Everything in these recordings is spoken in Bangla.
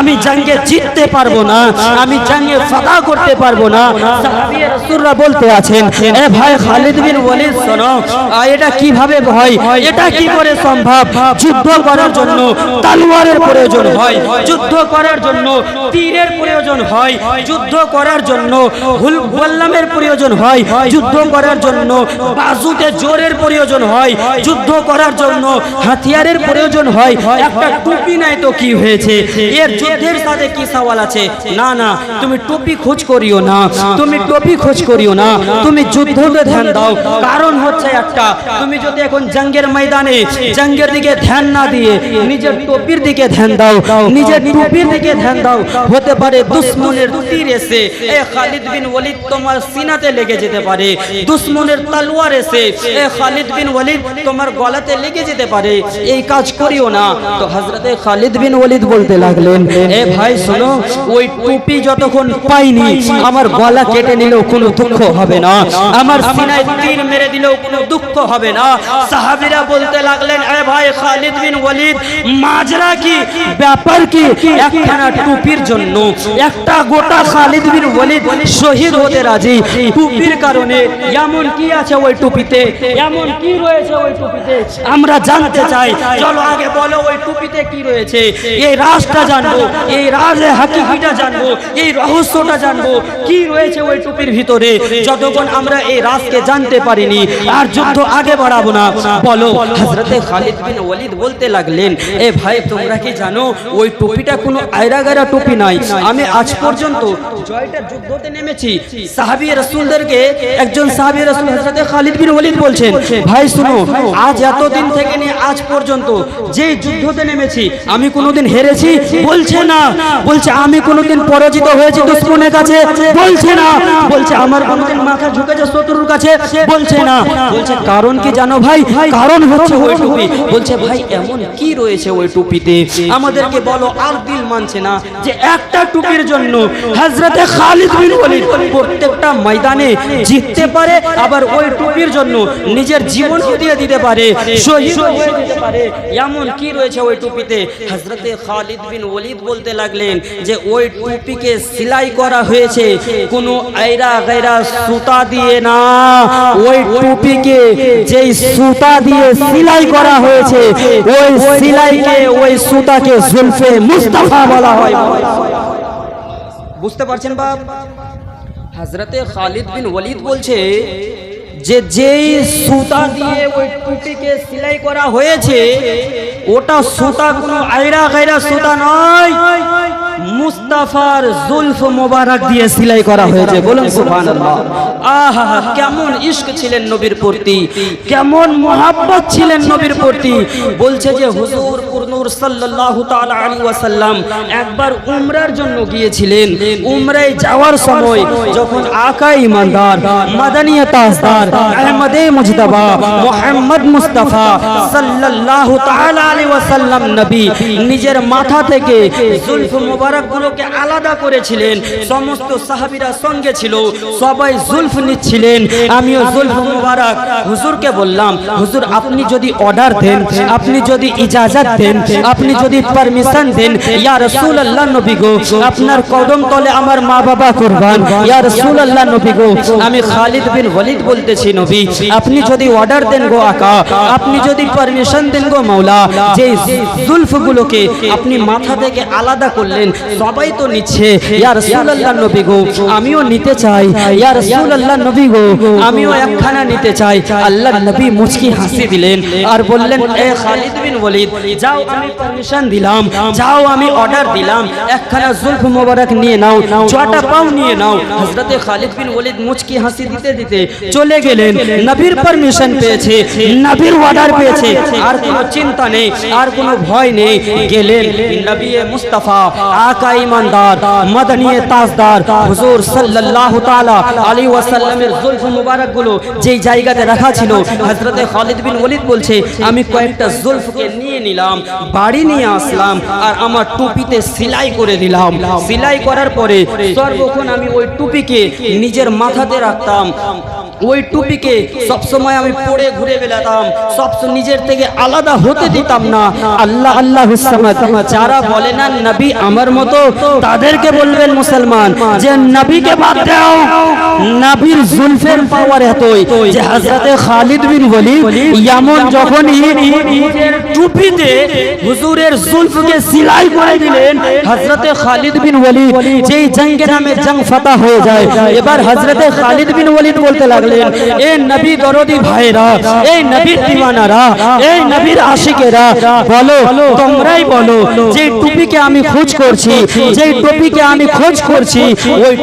আমি জাঙ্গে জিততে পারব না, আমি জাঙ্গে ফাদা করতে পারব না। বলতে আছেন, এ ভাই খালিদ বিন ওয়ালিদ, শোনো এটা কীভাবে হয়? এটা কি করে সম্ভব? যুদ্ধ করার জন্য তলোয়ারের প্রয়োজন হয়, যুদ্ধ করার জন্য তীরের প্রয়োজন হয়, যুদ্ধ করার জন্য হুল, গোল্লামের প্রয়োজন হয়, যুদ্ধ করার জন্য বাজুতে জোরের প্রয়োজন হয়, যুদ্ধ করার জন্য হাতিয়ারের প্রয়োজন হয়, একটা টুপি নাই তো কি হয়েছে? এর যুদ্ধের সাথে কি সওয়াল আছে? না না, তুমি টুপি খোঁজ করিও না। তুমি টুপি খোঁজ করিও না। তুমি যুদ্ধতে ধ্যান দাও। কারণ হচ্ছে একটা, তুমি যদি এখন জঙ্গের ময়দানে জঙ্গের দিকে ধ্যান না দিয়ে নিজের টুপির দিকে ধ্যান দাও, নিজের টুপির দিকে ধ্যান দাও, হতে পারে দুশ্মনের তীর এসে, এ খালিদ বিন ওয়ালিদ তোমার সিনাতে লেগে যেতে পারে, দুশ্মনের তলোয়ার এসে, এ খালিদ বিন ওয়ালিদ তোমার গলাতে লেগে যেতে পারে। এই কাজ করিও না। তো হযরতে খালিদ বিন ওয়ালিদ বলতে লাগলেন এ ভাই, শোনো, ওই টুপি যতক্ষণ পাইনি, আমার গলা কেটে নিলেও কোনো দুঃখ হবে না। আমার তীর মেরে দিলেও কোনো দুঃখ হবে না। সাহাবীরা বলতে লাগলেন, এ ভাই, খালিদ বিন ওয়ালিদ, মাজরা কি? ব্যাপার কি? একখানা টুপির জন্য। একটা গোটা খালিদ বিন ওয়ালিদ শহীদ হতে রাজি। টুপির কারণে এমন কি আছে ওই টুপিতে? এমন কি রয়েছে ওই টুপিতে? আমরা জানতে চাই। চলো আগে বলো, ওই টুপিতে কি রয়েছে? এই রাজটা জানব, এই রাজে হাকিকিটা জানব, এই রহস্যটা জানব, কি রয়েছে ওই টুপির ভিতরে? যতক্ষণ আমরা এই রাজকে জানতে পারিনি আর যুদ্ধ আগে বাড়াবো না। বলো, হযরতে খালিদ বিন ওয়ালিদ বলতে লাগলেন, এ ভাই, তোমরা কি জানো, ওই টুপিটা কোনো আয়রাগারা টুপি নাই। আমি আজ পর্যন্ত জয়টা যুদ্ধতে নেমেছি। সাহাবী রাসূলদেরকে একজন সাহাবী রাসূল হযরতে খালিদ বিন ওয়ালিদ বলছেন, ভাই, শুনো, আজ এতদিন থেকে নিয়ে আজ পর্যন্ত যে যুদ্ধতে নেমেছি, আমি কোনোদিন হেরেছি বলছে না। বলছে, আমি কোনোদিন পরাজিত হয়েছি দুশ্মনের কাছে। বলছে না। বলছে, আমার কোনোদিন মাথা ঝুঁকেছে শত্রুর কাছে। বলছে না। বলছে, কারণ কি জানো ভাই? কারণ হচ্ছে ওই টুপি। বলছে, ভাই, এমন কি রয়েছে ওই টুপিতে? আমাদেরকে বলো, আর দিল মানছে না যে একটা টুপির জন্য হযরতে খালিদ বিন ওয়ালিদ প্রত্যেকটা ময়দানে জিততে পারে, আবার ওই টুপির জন্য নিজের জীবন দিয়ে দিতে পারে শহীদ হয়ে যেতে পারে। এমন কি রয়েছে ওই টুপিতে? হযরতে খালিদ বিন ওয়ালিদ বলতে লাগলেন যে ওই টুপিকে সেলাই করা হয়েছে, কোনো আইরা গায়রা সুতা দিয়ে না। ওই টুপিকে যেই সুতা দিয়ে সেলাই করা হয়েছে, ওই সেলাইকে ওই সুতাকে জুলফে মুস্তাফা বলা হয়। বুঝতে পারছেন বাপ? হজরতে খালিদ বিন ওয়ালিদ বলছে যে যেই সুতা দিয়ে ওই টুপিকে সেলাই করা হয়েছে, ওটা সুতা কোনো আয়রা গায়রা সুতা নয়। মুস্তাফার জুলফ মোবারক দিয়ে সেলাই করা হয়েছে। বলুন কেমন ছিলেন নবীর প্রতি। কেমন মোহাব্বত ছিলেন নবীর প্রতি। বলছে যে, হুজুর সাল্লাল্লাহু তাআলা আলাইহি ওয়াসাল্লাম একবার উমরার জন্য গিয়েছিলেন। উমরায় যাওয়ার সময় যখন আকা ইমানদার, মাদানিয়া আহমদে মুহাম্মদ মুস্তাফা সাল্লাল্লাহু তাআলা আলাইহি ওয়াসাল্লাম নবী নিজের মাথা থেকে জুলফ মোবারক গুলোকে আলাদা করেছিলেন। সমস্ত সাহাবীরা সঙ্গে ছিল, সবাই জুলফ নিচ্ছিলেন। আমিও জুলফ মোবারক হুজুরকে বললাম, হুজুর, আপনি যদি অর্ডার দেন, আপনি যদি ইজাজত দেন, আপনি যদি পারমিশন দেন, ইয়া রাসূলুল্লাহ নবী গো, আপনার কদম তলে আমার মা বাবা কুরবান। ইয়া রাসূলুল্লাহ নবী গো, আমি খালিদ বিন ওয়ালিদ বলতেছি নবী, আপনি যদি অর্ডার দেন গো আকা, আপনি যদি পারমিশন দেন গো মাওলা যে জুলফগুলোকে আপনি মাথা থেকে আলাদা করলেন সবাই তো নিচ্ছে। ইয়া রাসূলুল্লাহ নবী গো আমিও নিতে চাই। ইয়া রাসূলুল্লাহ নবী গো আমিও একখানা নিতে চাই। আল্লাহ নবী মুচকি হাসি দিলেন। আর বললেন এ খালিদ বিন ওয়ালিদ যাও আমি পারমিশন দিলাম। যাও আমি অর্ডার দিলাম। একখানা জুলফ মোবারক নিয়ে নাও ছটা পাও নিয়ে নাও। হযরতে খালিদ বিন ওয়ালিদ মুচকি হাসি দিতে দিতে চলে গেলেন। নবীর পারমিশন পেয়েছে। নবীর অর্ডার পেয়েছে। আর কোনো চিন্তা নেই আর কোনো ভয় নেই। গেলেন। নবী মুস্তাফা আকা ইমানদার মদনীয় তাজদার হুজুর সাল্লাল্লাহু তাআলা আলাইহি ওয়াসাল্লামের জুলফ মুবারকগুলো যেই জায়গাতে রাখা ছিল, হযরতে খালিদ বিন ওয়ালিদ বলছে, আমি কয়েকটা জুলফকে নিয়ে নিলাম, বাড়ি নিয়ে আসলাম আর আমার টুপিতে সেলাই করে দিলাম। সেলাই করার পরে সর্বক্ষণ আমি ওই টুপিকে নিজের মাথাতে রাখতাম। ওই টুপিকে সবসময় আমি পরে ঘুরে বেড়াতাম সব নিজের থেকে আলাদা হতে দিতাম না। আল্লাহ আল্লাহ যারা বলে না, নবী আমার মতো, তাদেরকে বলবেন মুসলমান, যে নবীকে বাদ দাও। নবীর জুলফের পাওয়ার এতই যে হযরতে খালিদ বিন ওয়ালিদ এমন যখনই টুপিতে হুজুরের জুলফকে সিলাই করে দিলেন, হযরতে খালিদ বিন ওয়ালিদ, যেই জঙ্গের নামে জং ফাতা হয়ে যায়। এবার হযরতে খালিদ বিন ওয়ালিদ বলতে লাগলেন এ নবী দরদি ভাইরা, এই নবীর দিওয়ানারা, এই নবীর আশিকেরা, বলো, তোমরাই বলো, যে টুপিকে আমি খোঁজ করছি, যে টুপিকে আমি খোঁজ করছি, ওই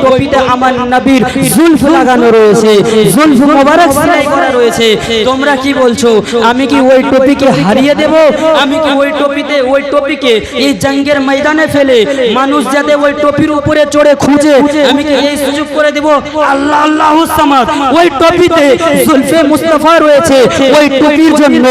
আমার নবীর জুলফ লাগানো রয়েছে, জুলফ মোবারক সেলাই করা রয়েছে। তোমরা কি বলছো? আমি কি ওই টুপিকে হারিয়ে দেব? আমি কি ওই টুপিতে, ওই টুপিকে এই জঙ্গের ময়দানে ফেলে মানুষ যাতে ওই টুপির উপরে চড়ে খুঁজে, আমি কি এই সুযোগ করে দেব? আল্লাহ আল্লাহ ওই টুপিতে জুলফে মুস্তাফা রয়েছে, ওই টুপির জন্য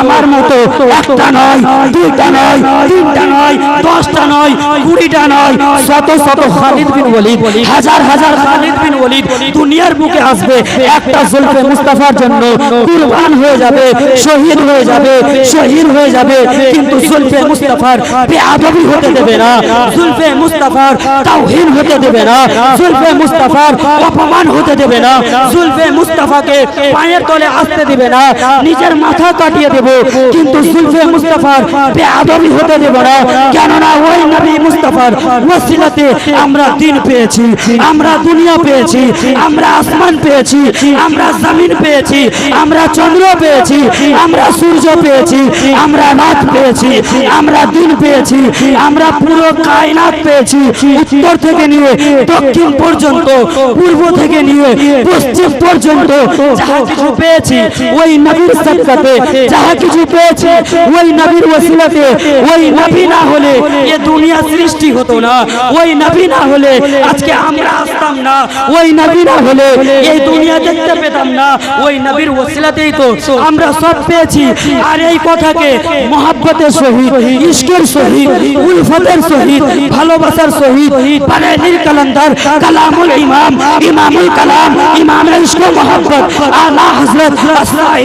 আমার মতো একটা নয়, দুইটা নয়, তিনটা নয়, দশটা নয়, কুড়িটা নয়, শত শত খালিদ বিন ওয়ালিদ, হাজার হাজার খালিদ বিন ওয়ালিদ দুনিয়ার বুকে আসবে, একটা জুলফে মুস্তাফার জন্য কুরবান হয়ে যাবে, শহীদ হয়ে যাবে, শহীদ হয়ে যাবে, কিন্তু জুলফে মুস্তাফার বেয়াদবি হতে দেবে না, জুলফে মুস্তাফার তাওহীন হতে দেবে না, জুলফে মুস্তাফার অপমান হতে দেবে না, জুলফে মুস্তাফাকে পায়ের তলে আসতে দিবে না, নিজের মাথা কাটিয়ে দেব, কিন্তু জুলফে মুস্তাফার বেয়াদবি হতে দেব না। কেননা ওই নবী মুস্তাফার ওসিলাতে আমরা দিন পেয়েছি, আমরা দুনিয়া পেয়েছি, আমরা আসমান পেয়েছি, আমরা জমিন পেয়েছি, আমরা চন্দ্র পেয়েছি, আমরা সূর্য পেয়েছি, আমরা রাত পেয়েছি, আমরা দিন পেয়েছি, আমরা পুরো কায়নাত পেয়েছি, উত্তর থেকে নিয়ে দক্ষিণ পর্যন্ত, পূর্ব থেকে নিয়ে পশ্চিম পর্যন্ত যাহা কিছু পেয়েছি, ওই নবীর সদকাতে যাহা কিছু পেয়েছি, ওই নবীর ওসিলাতে ওই নবী না হলে এ দুনিয়া সৃষ্টি হতো না। ওই নবী না হলে আজকে আমরা পেতাম না। ওই নবী না হলে এই দুনিয়া দেখতে পেতাম না। ওই নবীর ওসিলাতেই তো আমরা সব পেয়েছি। আর এই কথাকে মহাব্বতের শহীদ ইশকের শহীদ উলফতের শহীদ ভালোবাসার শহীদ পারায়ণীর কালান্দার কালামুল ইমাম, ইমামুল কালাম ইমাম ইশক মহাব্বত, আলা হযরত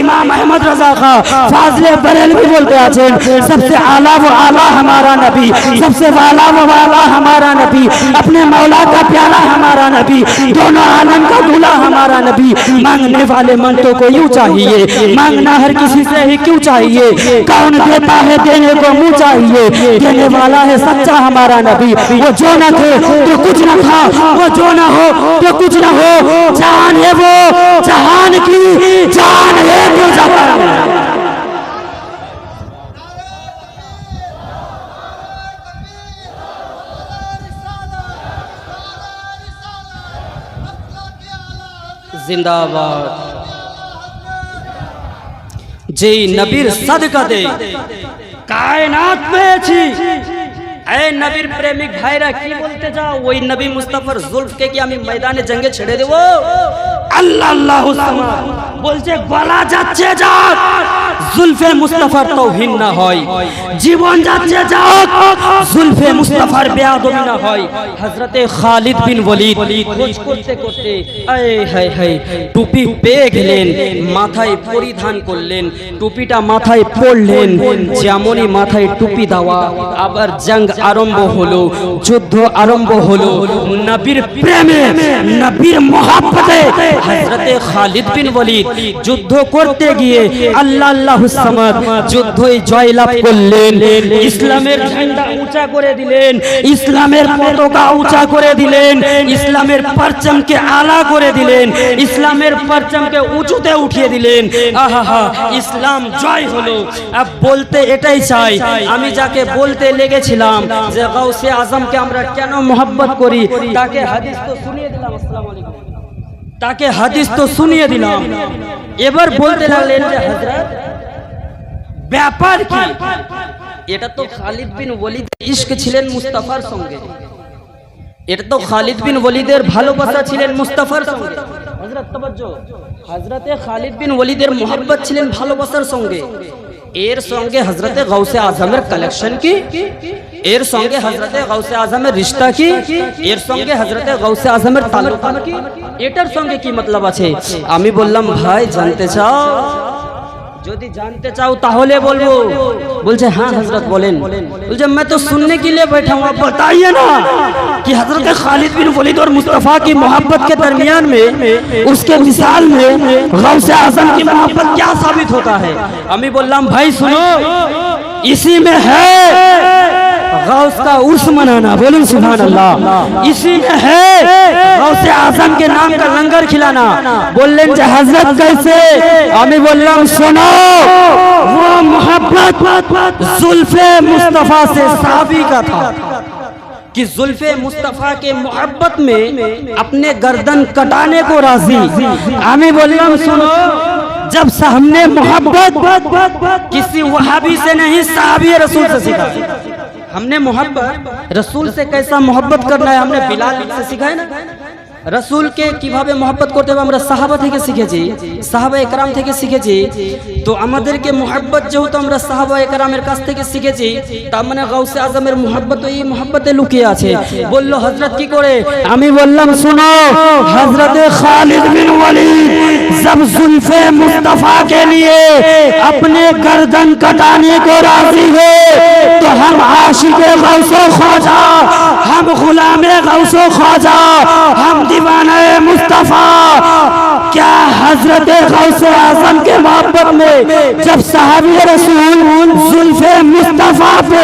ইমাম আহমদ রাজা খা, ফাজলে बरेलवी বলতে আছেন সবচেয়ে আলা ও আলা हमारा नबी सबसे वाला व वाला हमारा नबी अपने मौला का प्यारा हमारा نبی، دونوں عالم کا دولا ہمارا نبی۔ مانگنے والے منتوں کو یوں چاہیے، مانگنا ہر کسی سے ہی کیوں چاہیے؟ کون دیتا ہے دینے کو مو چاہیے؟ دینے والا ہے سچا ہمارا نبی۔ وہ جو نہ تھے تو کچھ نہ تھا، وہ جو نہ ہو تو کچھ نہ ہو۔ جہان ہے وہ، جہان کی جان ہے جو جہان ہے۔ জিন্দাবাদ। যেই নবীর সদকাতে কায়নাত পেয়েছি এই নবীর প্রেমিক ভাইরা কি বলতে চাও? ওই নবী মুস্তাফার জুলফকে কি আমি ময়দানে জঙ্গে ছেড়ে দেব? আল্লাহ আল্লাহ বলছে গলা যাচ্ছে যাক। জুলফে মুস্তাফার তৌহিন না হয়। জীবন যাচ্ছে, যাক, জুলফে মুস্তাফার বেয়াদবি না হয়। হযরতে খালিদ বিন ওয়ালিদ খোঁজ করতে করতে, আয় হায় হায়, টুপি পেয়ে গেলেন, মাথায় পরিধান করলেন, টুপিটা মাথায় পড়লেন, যেমনই মাথায় টুপি দেওয়া। আবার জঙ্গ আরম্ভ হলো, যুদ্ধ আরম্ভ হলো, নবীর প্রেমে, নবীর মহাব্বতে। হযরতে খালিদ বিন ওয়ালিদ যুদ্ধ করতে গিয়ে আল্লাহ আল্লাহ ইসলামের ঝান্ডা উঁচা করে দিলেন। ইসলামের পতাকা আলা করে দিলেন। ইসলামের উঁচুতে উঠিয়ে দিলেন। বলতে এটাই চাই, আমি যাকে বলতে লেগেছিলাম যে গাউসে আজমকে আমরা কেন মোহাব্বত করি, তাকে হাদিস তো শুনিয়ে দিলাম তাকে হাদিস তো শুনিয়ে দিলাম। এবার বলতে লাগলেন যে, হযরত ব্যাপার কি? এটা তো খালিদ বিন ওয়ালিদ ইশক ছিলেন মুস্তাফার সঙ্গে। এটা তো খালিদ বিন ওয়ালিদের ভালোবাসা ছিলেন মুস্তাফার সঙ্গে। হযরত তাওয়াজ্জো হযরতে খালিদ বিন ওয়ালিদের মোহাব্বত ছিলেন ভালোবাসার সঙ্গে। এর সঙ্গে হযরতে গাউসে আজমের কালেকশন কি? এর সঙ্গে হজরতে গৌসে আজমের রিশতা কি? এর সঙ্গে হজরতে গৌসে আজমের তালুকাত কি এটার সঙ্গে কি মতলব আছে? আমি বললাম ভাই জানতে চাও? جدی جانتے چاہو تاہولے بولو بول جائے ہاں حضرت بولین بول جائے میں تو سننے کے لیے بیٹھا ہوں آپ بتائیے نا کہ حضرت خالد بن ولید اور مصطفیٰ کی محبت کے درمیان میں، اس کے مثال میں غوث اعظم کی محبت کیا ثابت ہوتا ہے؟ امی بول رہا ہوں بھائی سنو، اسی میں ہے غوث کا عرص منانا، بولن سبحان اللہ اسی میں ہے غوث آزم کے نام کا لنگر کھلانا۔ بولن کہ حضرت کیسے؟ آمی بولن سنو۔ وہ محبت ظلف مصطفیٰ سے صحابی کا تھا۔ کہ ظلف مصطفیٰ کے محبت میں اپنے گردن کٹانے کو راضی۔ آمی بولن سنو۔ جب ہم نے محبت، کسی وحابی سے نہیں، صحابی رسول سے سکھا ہم نے محبت، رسول سے کیسا محبت کرنا ہے، ہم نے بلال سے سکھائے نا؟ রসুলকে কিভাবে মহব্বত করতে হবে আমরা সাহাবা থেকে শিখেছি সাহাবা একরাম থেকে শিখেছি তো আমাদেরকে মোহাব্বত যেহেতু আমরা সাহাবা একরামের কাছ থেকে শিখেছি তার মানে গাউসে আজমের মোহাব্বত এই মোহাব্বতে লুকিয়ে আছে বলল হজরত কি করে আমি বললাম শুনো হজরত খালিদ বিন ওয়ালিদ जब जुल्फे मुस्तफा के लिए अपने गर्दन कटाने को राजी हुए तो हम आशिक गौसो ख्वाजा हम गुलाम गौसो ख्वाजा हम دیوانہ مصطفیٰ، کیا حضرت غوث عظم کے محبت میں جب صحابی رسول زلف مصطفیٰ پہ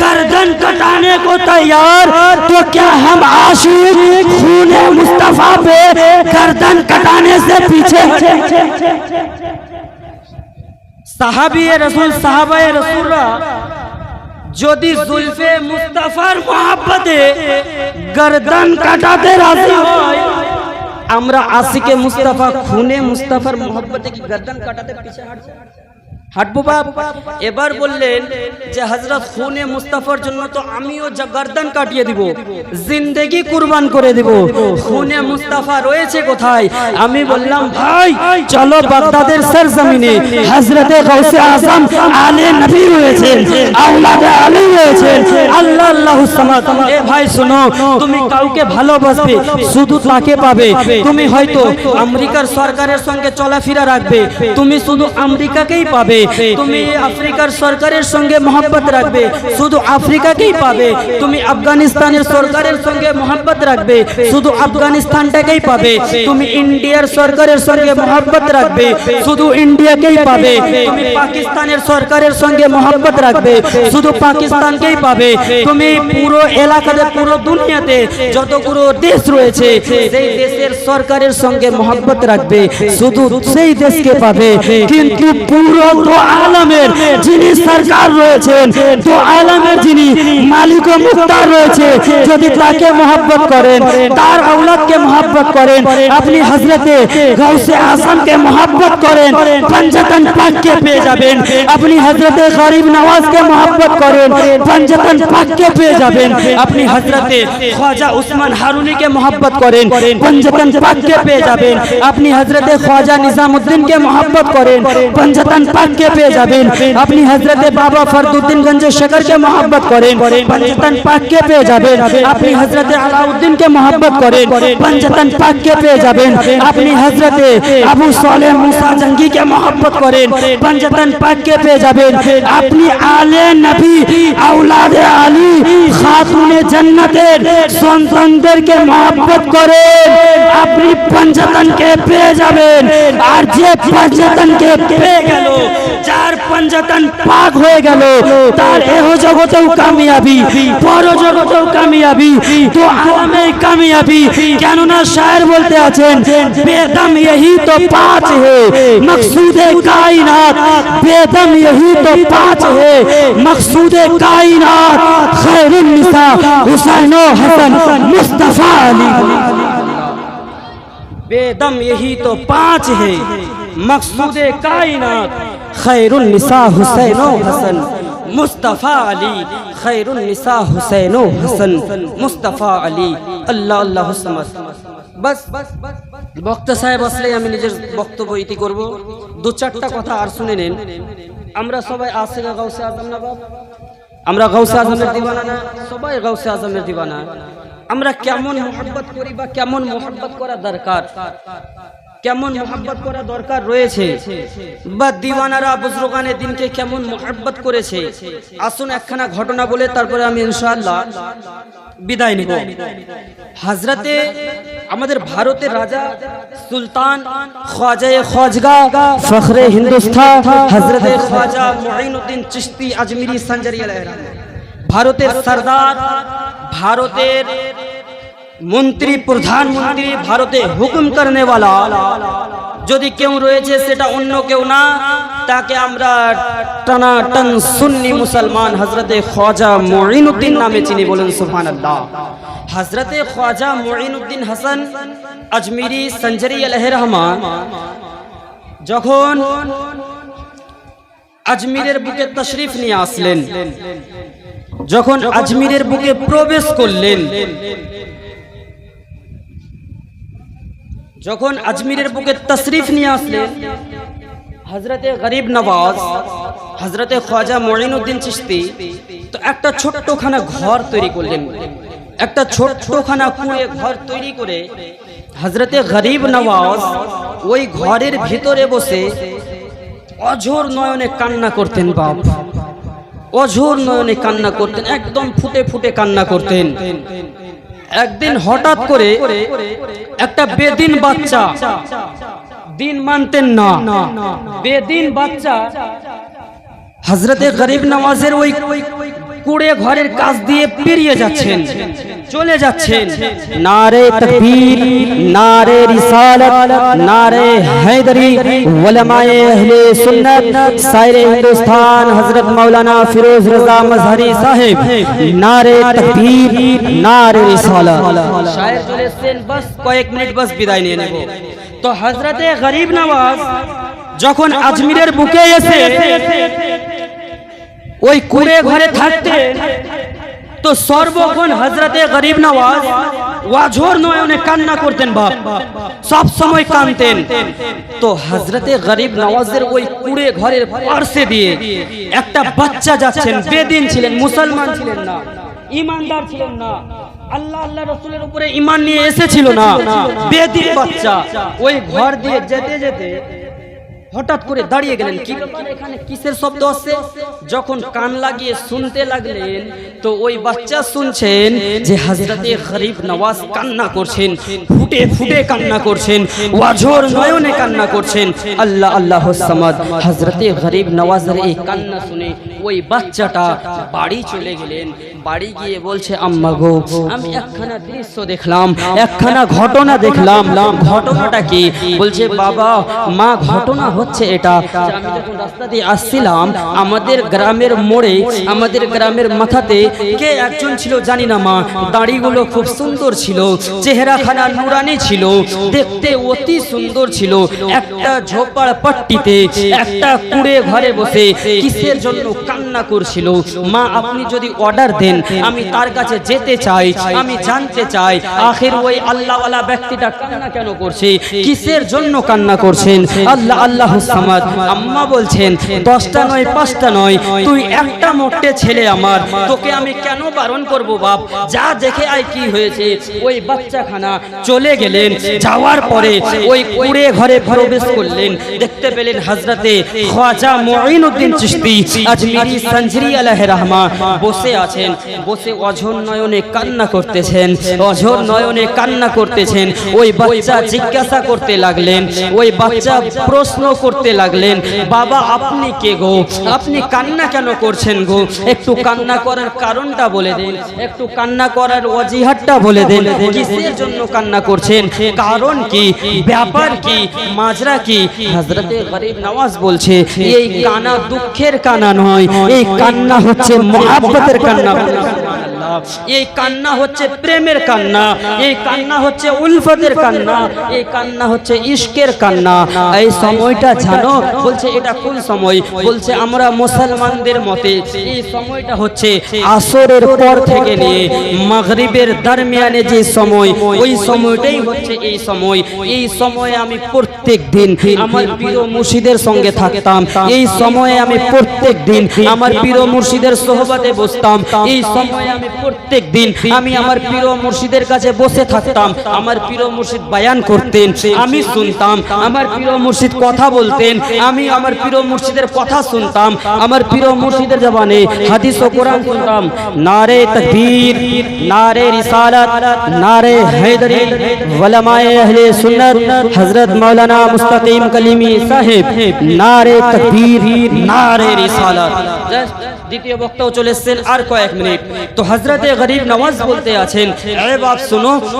گردن کٹانے کو تیار، تو کیا ہم عاشق خون مصطفیٰ پہ گردن کٹانے سے پیچھے صحابی رسول، صحابہ رسول যদি জুলফে মুস্তাফার মহাব্বতে গর্দন কাটাতে রাজি হয় আমরা আশিকে মুস্তাফা খুনে মুস্তাফার মহাব্বতে কি গর্দন কাটাতে পিছে হাঁটবো হাঁটবো বাপ। এবার বললেন যে হজরত খুনে মুস্তাফার জন্য তো আমিও গর্দন কাটিয়ে দিব, জিন্দেগি কুরবান করে দিব। খুনে মুস্তাফা রয়েছে কোথায়? আমি বললাম, ভাই, চলো বাগদাদের সরজমিনে। হজরতে গৌসে আজম আলে নবী রয়েছেন আওলাদে আলী রয়েছেন। আল্লাহ আল্লাহ সামাদ। এ ভাই, শোনো, তুমি কাউকে ভালোবাসবে, শুধু তাকে পাবে। তুমি হয়তো আমেরিকার সরকারের সঙ্গে চলাফেরা রাখবে। তুমি শুধু আমেরিকাকেই পাবে। তুমি আফ্রিকার সরকারের সঙ্গে মহব্বত রাখবে। শুধু আফ্রিকাকেই পাবে। তুমি আফগানিস্তানের সরকারের সঙ্গে মহব্বত রাখবে। শুধু আফগানিস্তানটাকেই পাবে। তুমি ইন্ডিয়ার সরকারের সঙ্গে মহব্বত রাখবে। শুধু ইন্ডিয়াকেই পাবে। তুমি পাকিস্তানের সরকারের সঙ্গে মহব্বত রাখবে। শুধু পাকিস্তানকেই পাবে। তুমি পুরো এলাকাতে, পুরো দুনিয়াতে যতগুলো দেশ রয়েছে, সেই দেশের সরকারের সঙ্গে মহব্বত রাখবে। শুধু সেই দেশকে পাবে। কিন্তু পুরো আলামের যিনি সরকার রয়েছেন আলামের যিনি মালিক ও মুক্তার রয়েছে, যদি তাকে মহব্বত করেন, তার আউলাদকে মহব্বত করেন, আপনি হজরতে গৌসে আসামকে মহব্বত করেন পঞ্চতন পাককে পেয়ে যাবেন, আপনি হজরতে গরিব নওয়াজকে মহব্বত করেন পঞ্চতন পাককে পেয়ে যাবেন, আপনি হজরতে খাজা উসমান হারুনিকে মহব্বত করেন পঞ্চতন পাককে পেয়ে যাবেন, আপনি হজরতে খাজা মহব্বত করেন পঞ্চতন পাককে পেয়ে যাবেন। আপনি হজরতে বাবা ফরদুদ্দিন গঞ্জে শেখরকে মহব্বত করেন। পঞ্চতন পাককে পেয়ে যাবেন। আপনি হজরতে আলাউদ্দিনকে মহব্বত করেন। পঞ্চতন পাককে পেয়ে যাবেন। আপনি হজরতে আবু সালেহ মুসা জঙ্গিকে মহব্বত করেন। পঞ্চতন পাককে পেয়ে যাবেন। আপনি আলে নবী আওলাদে আলী খাতুনে জান্নাতের সন্তানদেরকে মহব্বত করেন। আপনি পঞ্চতনকে পেয়ে যাবেন। আর যে পঞ্চতনকে পেয়ে গেল যার পঞ্চতন পাক হয়ে গেল তার এহ জগতেও কামিয়াবি পর জগতেও কামিয়াবি তো আলমে কামিয়াবি কেননা শায়ের বলতে আছেন বেদম यही तो पाँच है मकसूद कायनात बेदम यही तो पाँच है मकसूद कायनात खैरुन निसा हुसैन हसन मुस्तफा अली बेदम यही तो पाँच है मकसूद कायनात খায়রুন নিসা হুসাইন হাসান। মুস্তাফা আলী, খায়রুন নিসা হুসাইন হাসান। মুস্তাফা আলী, আল্লাহ আল্লাহ হুসমাস বাস, বক্তা সাহেব আসলে আমি নিজের বক্তব্য ইতি করব। দু চারটা কথা আর শুনে নেন। আমরা সবাই আসিরা গাউসে আজম না বাপ আমরা গাউসে আজমের দিবানা না? সবাই গাউসে আজমের দিবানা। আমরা কেমন মোহাব্বত করি বা কেমন মোহাব্বত করা দরকার? কেমন মোহাব্বত করা দরকার রয়েছে? বা দিওয়ানারা বুজরুগানে দিনকে কেমন মোহাব্বত করেছে? আসুন একখানা ঘটনা বলে তারপরে আমি ইনশাআল্লাহ বিদায় নিব। হাজরাতে আমাদের ভারতের রাজা সুলতান খ্বাজায়ে খ্বাজগা ফখরে হিন্দুস্তান হজরতে খ্বাজা মুঈনুদ্দিন চিশতি আজমিরি সঞ্জারি আলাইহিস ভারতের সরদার, ভারতের মন্ত্রী, প্রধানমন্ত্রী ভারতে হুকুম করনে যদি কেউ রয়েছে, সেটা অন্য কেউ না। তাকে আমরা টানাটান সুন্নি মুসলমান হজরতে খ্বাজা মুঈনুদ্দিন নামে চিনি বলেন, সুবহানাল্লাহ। হজরতে খ্বাজা মুঈনুদ্দিন হাসান আজমিরি সঞ্জরি আলাইহির রহমান যখন আজমিরের বুকে তশরিফ নিয়ে আসলেন, যখন আজমিরের বুকে প্রবেশ করলেন যখন আজমিরের বুকে তশরিফ নিয়ে আসলেন হজরতে গরিব নওয়াজ হজরতে খ্বাজা মঈনুদ্দিন চিশতি, তো একটা ছোট্টখানা ঘর তৈরি করলেন। একটা ছোট্টখানা কুঁড়ে ঘর তৈরি করে হজরতে গরিব নওয়াজ ওই ঘরের ভিতরে বসে অঝোর নয়নে কান্না করতেন বাপ। অঝোর নয়নে কান্না করতেন, একদম ফুটে ফুটে কান্না করতেন। একদিন হঠাৎ করে একটা বেদিন বাচ্চা দিন মানতেন না। বেদিন বাচ্চা হজরতে গরিব নামাজের ওই কুড়ে ঘরের কাজ দিয়ে পেরিয়ে যাচ্ছেন। চলে যাচ্ছেন। নারে তকবীর নারে রিসালত নারে حیدری علماء اہل سنت سائر ہندوستان حضرت مولانا فیروز رضا مظہری صاحب نعرے تکبیر نعرے رسالت شاعر چلے سین بس কয়েক মিনিট বাস বিদায় নিয়ে নেব। তো হযরতে গরীব নওয়াজ যখন আজমিরের ওই কুড়ে ঘরে থাকতে তো সর্বক্ষণ হজরতে গরিব নওয়াজ ওয়াঝোর নয়নে কান্না করতেন বাপ। সব সময় কানতেন তো হজরতে গরিব নওয়াজের ওই কুড়ে ঘরের পার্শ্বে দিয়ে একটা বাচ্চা যাচ্ছেন। বেদিন ছিলেন, মুসলমান ছিলেন না, ইমানদার ছিলেন না। আল্লাহ আল্লাহ রসুলের উপরে ইমান নিয়ে এসেছিল না। বেদিন বাচ্চা ওই ঘর দিয়ে যেতে যেতে হঠাৎ করে দাঁড়িয়ে গেলেন কি? এখানে কিসের শব্দ আসছে যখন কান লাগিয়ে শুনতে লাগলেন তো ওই বাচ্চা শুনছেন যে হজরতে গরিব নওয়াজ কান্না করছেন ফুটে ফুটে কান্না করছেন ওয়াজর নয়নে কান্না করছেন আল্লাহ আল্লাহ সামাদ হজরতে গরিব নওয়াজের এই কান্না শুনে ওই বাচ্চাটা বাড়ি চলে গেলেন বাড়ি গিয়ে বলছে আম্মা গো আমি একখানা দৃশ্য দেখলাম একখানা ঘটনা দেখলাম ঘটনাটা কি বলছে বাবা মা ঘটনা হচ্ছে এটা। আসছিলাম, আমাদের গ্রামের মোড়ে, আমাদের গ্রামের মাথাতে কে একজন ছিল জানি না মা। দাড়িগুলো খুব সুন্দর ছিল, চেহারাখানা নুরানি ছিল, দেখতে অতি সুন্দর ছিল। একটা ঝোপাড় পাট্টিতে, একটা কুড়ে ঘরে বসে কিসের জন্য কান্না করছিল? মা, আপনি যদি অর্ডার দেন, আমি তার কাছে যেতে চাই, আমি জানতে চাই, আখির ওই আল্লাহওয়ালা ব্যক্তিটা কান্না কেন করছে? কিসের জন্য কান্না করছেন? আল্লাহ আল্লাহ আম্মা বলছেন, দশটা নয়, পাঁচটা নয়, তুই একটা মোটে ছেলে আমার, তোকে আমি কেন বারণ করব বাপ? যা দেখে আয় কি হয়েছে? ওই বাচ্চাখানা চলে গেলেন, যাওয়ার পরে ওই কুড়ে ঘরে প্রবেশ করলেন। দেখতে পেলেন হজরতে চিশতি, আজমিরি সঞ্জরি রহমা বসে আছেন। বসে অঝর নয়নে কান্না করতেছেন, অঝর নয়নে কান্না করতেছেন। ওই বাচ্চা জিজ্ঞাসা করতে লাগলেন, ওই বাচ্চা প্রশ্ন করতে লাগলেন, বাবা, আপনি কে গো? আপনি কান্না কেন করছেন গো? একটু কান্না করার কারণটা বলে দিন, একটু কান্না করার অজিহাতটা বলে দিন, কিসের জন্য কান্না করছেন? কারণ কি? ব্যাপার কি? মাজরা কি? হজরতে গরিব নওয়াজ বলছে, এই কানা দুঃখের কানা নয়, এই কান্না হচ্ছে মহাব্বতের কান্না এই কান্না হচ্ছে প্রেমের কান্না, এই কান্না হচ্ছে উলফতের কান্না, এই কান্না হচ্ছে ইশকের কান্না। এই সময়টা জানো, বলছে এটা কোন সময়? বলছে আমরা মুসলমানদের মতে এই সময়টা হচ্ছে আসরের পর থেকে নিয়ে মাগরিবের দরমিয়ানে যে সময়, ওই সময়টাই হচ্ছে এই সময়। এই সময়ে আমি প্রত্যেক দিন আমার প্রিয় মুর্শিদের সঙ্গে থাকতাম। এই সময়ে আমি প্রত্যেক দিন আমার প্রিয় মুর্শিদের সোহবাতে বসতাম। এই সময়ে আমি প্রত্যেক দিন আমি আমার প্রিয় মুর্শিদের কাছে বসে থাকতাম, আমার প্রিয় মুর্শিদ বায়ান করতেন, আমি শুনতাম, আমার প্রিয় মুর্শিদ কথা বলতেন, আমি আমার প্রিয় মুর্শিদের কথা শুনতাম, আমার প্রিয় মুর্শিদের জবানে হাদিস ও কোরআন শুনতাম। নারে তকবীর, নারে রিসালাত, নারে হায়দারি ওলামায়ে আহলে সুন্নাত, হযরত মাওলানা মুস্তাকিম কলিমি সাহেব, নারে তকবীর, নারে রিসালাত। জাস্ট দ্বিতীয় বক্তাও চলে এসছেন আর কয়েক মিনিট। তো হজরতে গরিব নওয়াজ বলতে আছেন, এ বাপ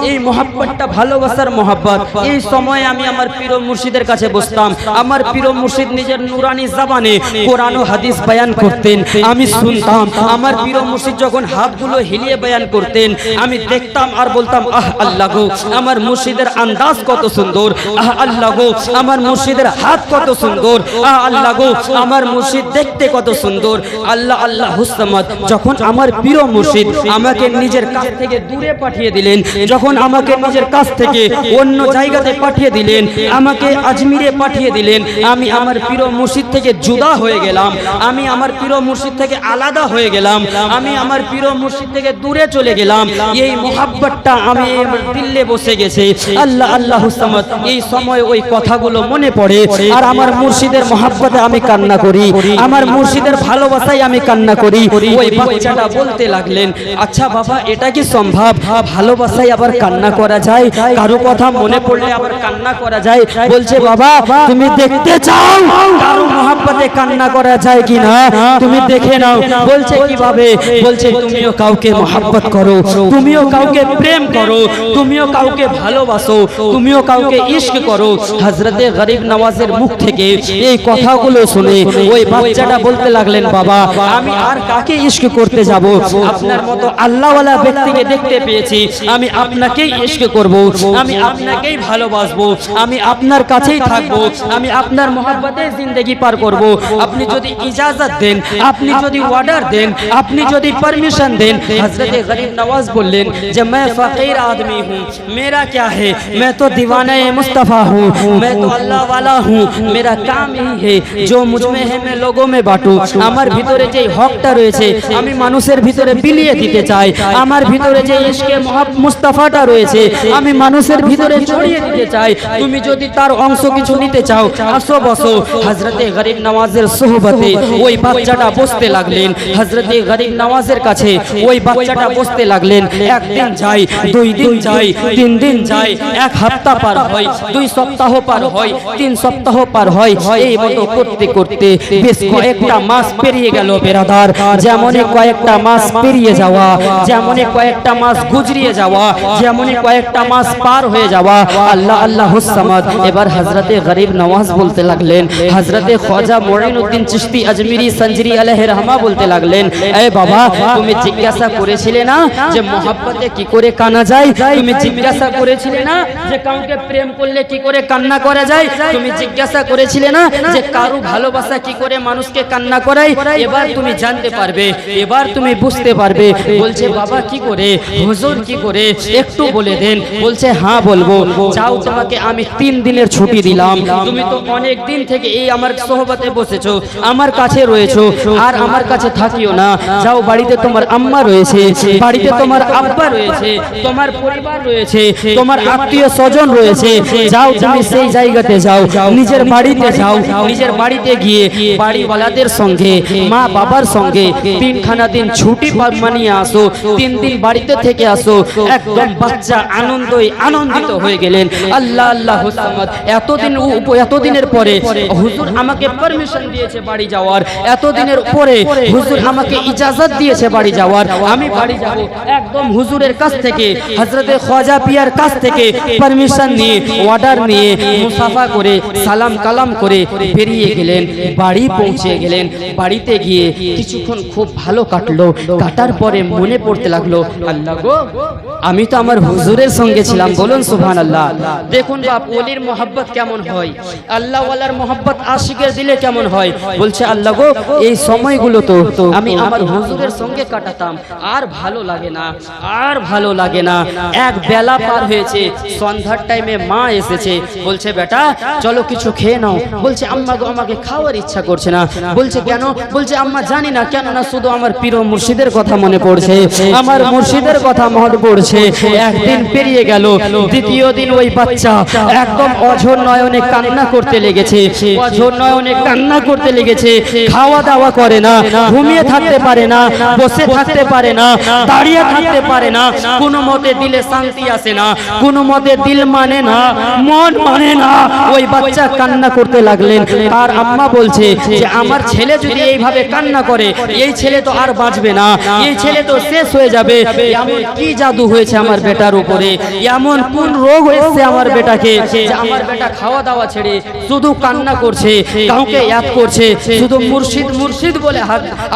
এই মোহাব্বতটা ভালোবাসার মোহাব্বত। এই সময় আমি আমার পীর মুর্শিদের কাছে বসতাম। আমার পীর মুর্শিদ নিজের নুরানি জাবানে কোরআন ও হাদিস বয়ান করতেন। আমি শুনতাম, আমার পীর মুর্শিদ যখন হাতগুলো হিলিয়ে বয়ান করতেন, আমি দেখতাম আর বলতাম, আহ আল্লাহ গো, আমার মুর্শিদের আন্দাজ কত সুন্দর। আহ আল্লাহ গো, আমার মুর্শিদের হাত কত সুন্দর। আহ আল্লাহ গো, আমার মুর্শিদ দেখতে কত সুন্দর। আল্লাহ আল্লাহ হুসামাদ যখন আমার প্রিয় মুর্শিদ আমাকে নিজের কাছ থেকে দূরে পাঠিয়ে দিলেন, যখন আমাকে নিজের কাছ থেকে অন্য জায়গাতে পাঠিয়ে দিলেন, আমাকে আজমিরে পাঠিয়ে দিলেন, আমি আমার প্রিয় মুর্শিদ থেকে জুদা হয়ে গেলাম, আমি আমার প্রিয় মুর্শিদ থেকে আলাদা হয়ে গেলাম, আমি আমার প্রিয় মুর্শিদ থেকে দূরে চলে গেলাম, এই মোহাব্বতটা আমি দিল্লে বসে গেছে। আল্লাহ আল্লাহ হুসামাদ এই সময় ওই কথাগুলো মনে পড়ে, আর আমার মুর্শিদের মোহাব্বতে আমি কান্না করি, আমার মুর্শিদের ভালোবাসায় আমি কান্না করি ওই বাচ্চাটা বলতে লাগলেন আচ্ছা বাবা এটা কি সম্ভব? ভালোবাসায় আবার কান্না করা যায়? কারও কথা মনে পড়লে আবার কান্না করা যায়? বলছে বাবা তুমি দেখতে চাও কারও মোহাব্বতে কান্না করা যায় কি না? তুমি দেখে নাও। বলছে কীভাবে? বলছে তুমিও কাউকে মোহাব্বত করো তুমিও কাউকে প্রেম করো তুমিও কাউকে ভালোবাসো তুমিও কাউকে ইশক করো। হজরতে গরিব নওয়াজের মুখ থেকে এই কথাগুলো শুনে ওই বাচ্চাটা বলতে লাগলেন বাবা আমি আর কাকে ইশক করতে যাব আপনার মতো আল্লাহওয়ালা ব্যক্তিকে দেখতে পেয়েছি আমি আপনাকেই ইশক করব আমি আপনাকেই ভালোবাসবো আমি আপনার কাছেই থাকবো আমি আপনার মোহাব্বতে জিন্দগি পার করব আপনি যদি ইজাজত দেন আপনি যদি অর্ডার দেন আপনি যদি परमिशन दें हजरत गरीब नवाज बोलें जब मैं फ़कीर आदमी हूँ मेरा क्या है मैं तो दीवाना मुस्तफ़ा हूँ मैं तो अल्लाह वाला हूँ मेरा काम यही है जो मुझ में है मैं लोगों में बांटू আমার ভিতরে যে হকটা রয়েছে, আমি মানুষের ভিতরে বিলিয়ে দিতে চাই। আমার ভিতরে যে ইশকে মুস্তাফাটা রয়েছে, আমি মানুষের ভিতরে ছড়িয়ে দিতে চাই। তুমি যদি তার অংশ কিছু নিতে চাও, আসো বসো। হজরতে গরিব নওয়াজের সোহবতে ওই বাচ্চাটা বসতে লাগলেন। হজরতে গরিব নওয়াজের কাছে ওই বাচ্চাটা বসতে লাগলেন। একদিন যাই, দুই দিন যাই, তিন দিন যাই, এক সপ্তাহ পার হয়, দুই সপ্তাহ পার হয়, তিন সপ্তাহ পার হয়। এই মতো করতে করতে বেশ কয়েকটা মাস পেরিয়ে গেল বেরাদার যেমন কয়েকটা মাস পেরিয়ে যাওয়া, যেমন কয়েকটা মাস গুজরিয়ে যাওয়া, যেমন কয়েকটা মাস পার হয়ে যাওয়া, আল্লাহ আল্লাহ হুসামাদ এবার হজরতে গরিব নওয়াজ বলতে লাগলেন হজরতে খ্বাজা মঈনুদ্দিন চিশতি আজমিরি সঞ্জরি আলহ রহমা বলতে লাগলেন, এ বাবা, তুমি জিজ্ঞাসা করেছিলে না যে মোহাব্বতে কি করে কানা যায়? তুমি জিজ্ঞাসা করেছিলে না যে কাউকে প্রেম করলে কি করে কান্না করা যায়? তুমি জিজ্ঞাসা করেছিলে না যে কারু ভালোবাসা কি করে মানুষকে কান্না করায়? এবার তুমি জানতে পারবে, এবার তুমি বুঝতে পারবে। বলছে, বাবা, কি করে? হুজুর কি করে? একটু বলে দেন। বলছে হ্যাঁ বলব। যাও, তোমাকে আমি তিন দিনের ছুটি দিলাম। তুমি তো অনেক দিন থেকে এই আমার সোহবতে বসেছো, আমার কাছে রয়েছো, আর আমার কাছে থাকিও না। যাও, বাড়িতে তোমার আম্মা রয়েছে, বাড়িতে তোমার আব্বা রয়েছে, তোমার পরিবার রয়েছে, তোমার আত্মীয় স্বজন রয়েছে। যাও, তুমি সেই জায়গাতে যাও, নিজের বাড়িতে যাও, নিজের বাড়িতে গিয়ে বাড়িওয়ালাদের সঙ্গে মা বাবার সঙ্গে তিনখানা দিন ছুটি মানিয়ে আসো, তিন দিন বাড়িতে থেকে আসো, একদম বাচ্চা আনন্দই আনন্দিত হয়ে গেলেন। আল্লাহ আল্লাহ এতদিন এতদিনের পরে হুজুর আমাকে পারমিশন দিয়েছে বাড়ি যাওয়ার। এতদিনের পরে হুজুর আমাকে ইজাজত দিয়েছে বাড়ি যাওয়ার। আমি বাড়ি যাব একদম হুজুরের কাছ থেকে হজরতে খ্বাজা পিয়ার কাছ থেকে পারমিশন নিয়ে অর্ডার নিয়ে মুসাফা করে সালাম কালাম করে বেরিয়ে গেলেন, বাড়ি পৌঁছে গেলেন। বাড়িতে গিয়ে কিছুক্ষণ খুব ভালো কাটলো, কাটার পরে মনে পড়তে লাগল, আল্লাহ গো, আমি তো আমার হুজুরের সঙ্গে ছিলাম, বলুন সুবহান আল্লাহ দেখুন বাপ, ওলির মোহাব্বত কেমন হয়? আল্লাহ ওয়ালার মোহাব্বত আশিকের দিলে কেমন হয়? বলছে, আল্লাহ গো, এই সময়গুলো তো আমি আমার হুজুরের সঙ্গে কাটাতাম, আর ভালো লাগে না, আর ভালো লাগে না। এক বেলা পার হয়েছে, সন্ধ্যার টাইমে মা এসেছে, বলছে, বেটা, চলো কিছু খেয়ে নাও। বলছে, আম্মা গো, আমাকে খাওয়ার ইচ্ছা করছে না। বলছে, কেন? বলছে, আম্মা জানি না কেন না শুধু আমার প্রিয় মুর্শিদের কথা মনে পড়ছে, আমার মুর্শিদের কথা মনে পড়ছে। একদিন পেরিয়ে গেল, দ্বিতীয় দিন ওই বাচ্চা একদম অঝর নয়নে কান্না করতে লেগেছে, অঝর নয়নে কান্না করতে লেগেছে, খাওয়া দাওয়া করে না, ঘুমিয়ে থাকতে পারে না, বসে থাকতে পারে না, দাঁড়িয়ে থাকতে পারে না, কোনো মতে দিলে শান্তি আসে না, কোনো মতে দিল মানে না, মন মানে না। ওই বাচ্চা কান্না করতে লাগলেন। আর আম্মা বলছে যে, আমার ছেলে যদি এইভাবে কান্না করে, এই ছেলে তো আর বাঁচবে না, এই ছেলে তো শেষ হয়ে যাবে। এমন কি জাদু হয়েছে আমার বেটার উপরে? এমন কোন রোগ হয়েছে আমার বেটাকে আমার বেটা খাওয়া দাওয়া ছেড়ে শুধু কান্না করছে, কাউকে ইয়াদ করছে, শুধু মুর্শিদ মুর্শিদ বলে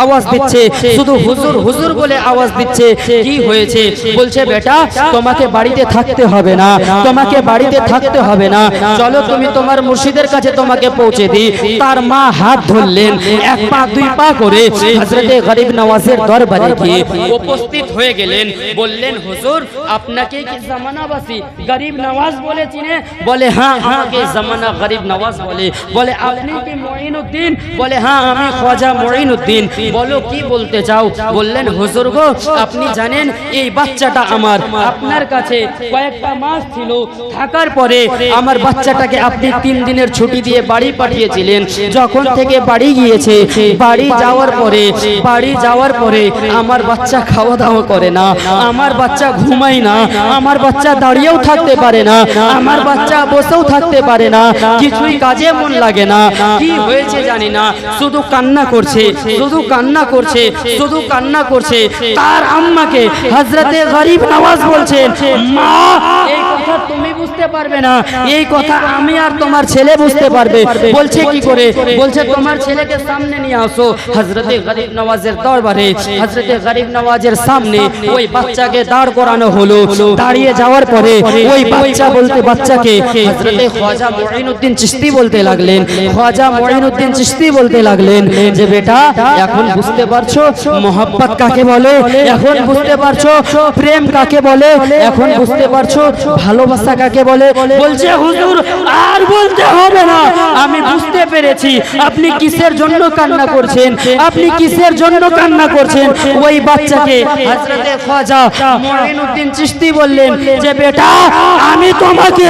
আওয়াজ দিচ্ছে, শুধু হুজুর হুজুর বলে আওয়াজ দিচ্ছে, কি হয়েছে? বলছে, বেটা, তোমাকে বাড়িতে থাকতে হবে না, তোমাকে বাড়িতে থাকতে হবে না। চলো তুমি তোমার মুর্শিদের কাছে তোমাকে পৌঁছে দিই। তার মা হাত ধরলেন, এক পা, দুই পা হজরতে গরিব নওয়াজের দরবারে গিয়ে উপস্থিত হয়ে গেলেন। বললেন হুজুর আপনাকে কি জামানাবাসী গরিব নওয়াজ বলে চিনে বলে হ্যাঁ আমাকে জামানা গরিব নওয়াজ বলে। বলে আপনি কি মঈনুদ্দিন? বলে হ্যাঁ আমি খাজা মঈনুদ্দিন। বলো কি বলতে চাও? বললেন হুজুর গো আপনি জানেন এই বাচ্চাটা আমার। আপনার কাছে কয়েকটা মাস ছিল। থাকার পরে আমার বাচ্চাটাকে আপনি তিন দিনের ছুটি দিয়ে বাড়ি পাঠিয়েছিলেন। যখন থেকে বাড়ি গিয়েছে বাড়ি যাওয়ার পরে, বাড়ি যাওয়ার পরে আমার বাচ্চা খাওয়া দাওয়া করে না, আমার বাচ্চা ঘুমায় না, আমার বাচ্চা দাঁড়িয়েও থাকতে পারে না, আমার বাচ্চা বসেও থাকতে পারে না, কিছুই কাজে মন লাগে না, কি হয়েছে জানি না, শুধু কান্না করছে, শুধু কান্না করছে, শুধু কান্না করছে, তার আম্মাকে হজরতে গরিব নওয়াজ বলছেন, মা কথা তুমি বুঝতে পারবে না। এই কথা আমি আর তোমার ছেলে বুঝতে পারবে। বলছে কি করে? বলছে, তোমার ছেলেকে সামনে নিয়ে আসো হজরতে গরিব নওয়াজের দরবারে। হজরতে গরিব নওয়াজের সামনে ওই বাচ্চাকে দাঁড় করানো হলো। দাঁড়িয়ে যাওয়ার পরে ওই বাচ্চা বলতে, বাচ্চাকে হজরতে খাজা মঈনুদ্দিন চিশতি বলতে লাগলেন। খাজা মঈনুদ্দিন চিশতি বলতে লাগলেন যে, বেটা, এখন বুঝতে পারছ? মোহাব্বত কাকে বলে? এখন বুঝতে পারছ? প্রেম কাকে বলে? এখন বুঝতে পারছ? ভালোবাসা কাকে বলে? বলছে হুজুর আর বলতে হবে না। আমি বুঝতে পেরেছি। আপনি কিসের জন্য কান্না করছেন? আপনি কিসের জন্য কান্না করছেন? ওই বাচ্চাকে হযরতে খাজা মঈনুদ্দিন চিশতি বললেন যে বেটা আমি তোমাকে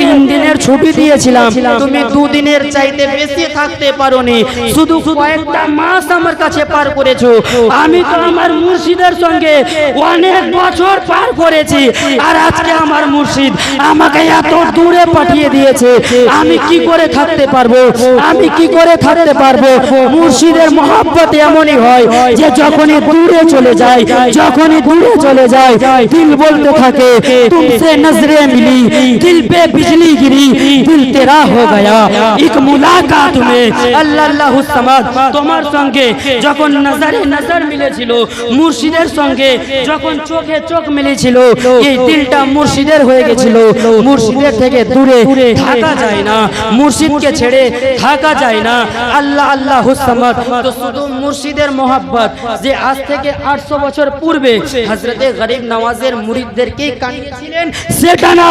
তিন দিনের ছুটি দিয়েছিলাম। তুমি দুদিনের চাইতে বেশি থাকতে পারোনি। শুধু কয়েকটা মাস আমার কাছে পার করেছ। আমি তো আমার মুর্শিদের সঙ্গে অনেক বছর পার করেছি। আর আজকে আমার মুর্শিদ মাসজিদ আমাকে এত দূরে পাঠিয়ে দিয়েছে। আমি কি করে থাকতে পারব? আমি কি করে থাকতে পারব? মুর্শিদের মহাব্বত এমনই হয় যে যখনই দূরে চলে যায়, যখনই দূরে চলে যায়, দিল বলতে থাকে, তুমসে নজরে মিলি, দিল পে বিজলি গিরি, দিল তেরা হো গয়া। এক মুলাকাত মে আল্লাহ আল্লাহু সামাদ তোমার সঙ্গে যখন নজরে নজর মিলেছিল, মুর্শিদের সঙ্গে যখন চোখে চোখ মিলেছিল, এই দিলটা মুর্শিদের হয়ে গেছে গেছিল মুর্শিদের থেকে দূরে থাকা। যায় না মুর্শিদকে ছেড়ে থাকা যায় না। আল্লাহ আল্লাহ সামাদ তো শুধু মুর্শিদের মোহাব্বত যে আজ থেকে আটশো বছর পূর্বে হজরতে গরিব নওয়াজের মুরিদদেরকে কানিয়েছিলেন সেটা না।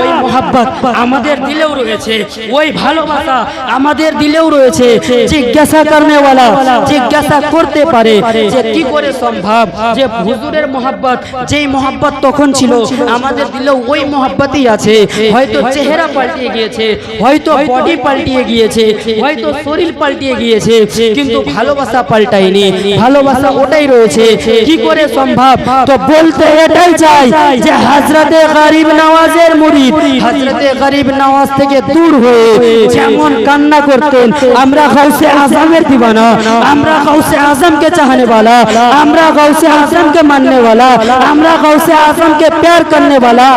ওই মোহাব্বত আমাদের দিলেও রয়েছে ওই ভালোবাসা আমাদের দিলেও রয়েছে। জিজ্ঞাসা করনেওয়ালা জিজ্ঞাসা করতে পারে যে কি করে সম্ভব যে হুজুরের মোহাব্বত যেই মোহাব্বত তখন ছিল আমাদের দিলেও ওই মহাব্বাতেই আছে। হয়তো চেহারা পাল্টিয়ে গিয়েছে হয়তো বডি পাল্টিয়ে গিয়েছে হয়তো শরীর পাল্টিয়ে গিয়েছে কিন্তু ভালোবাসা পাল্টায়নি ভালোবাসা ওটাই রয়েছে কি করে সম্ভব? তো বলতে এটাই চাই যে হাজরাতে গরিব নওয়াজের মুরিদ হাজরাতে গরিব নওয়াজ থেকে দূর হয়ে যেমন কান্না করতেন আমরা গৌসে আজমের দিবানা আমরা গৌসে আজমকে চাহনে वाला আমরা গৌসে আজমকে মাননে वाला আমরা গৌসে আজমকে প্যার করনে वाला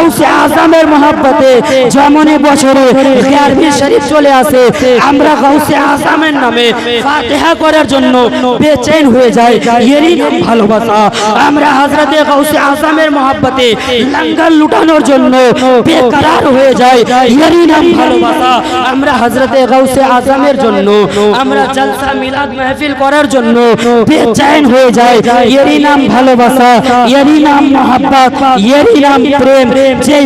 গাউসে আজমের মহাব্বতে যেমনই বছরে গিয়ারবি শরীফ চলে আসে, আমরা গাউসে আজমের নামে ফাতিহা করার জন্য বেচैन হয়ে যায় এরই ভালোবাসা। আমরা হযরতে গাউসে আজমের মহাব্বতে লঙ্গর লুটানোর জন্য বেকরার হয়ে যায় এরই নাম ভালোবাসা। আমরা হযরতে গাউসে আজমের জন্য আমরা জলসা মিলাদ মাহফিল করার জন্য বেচैन হয়ে যায় এরই নাম ভালোবাসা। এরই নাম মহাব্বত। এরই নাম প্রেম। যে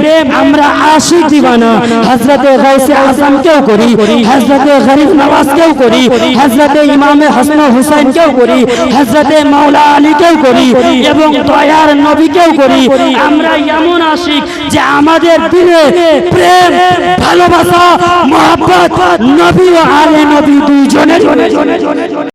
প্রেম আমরা আশিক দিবানা হযরতে গাউসে আজম কেও করি, হযরতে গরিব নওয়াজ কেও করি, হযরতে ইমামে হাসান হুসাইন কেও করি, হযরতে মাওলা আলী কেও করি এবং দয়ার নবী কেও করি। আমরা এমন আশিক যে আমাদের দিলে প্রেম, ভালোবাসা, মহাব্বত, নবী ও আলে নবী দুইজনের।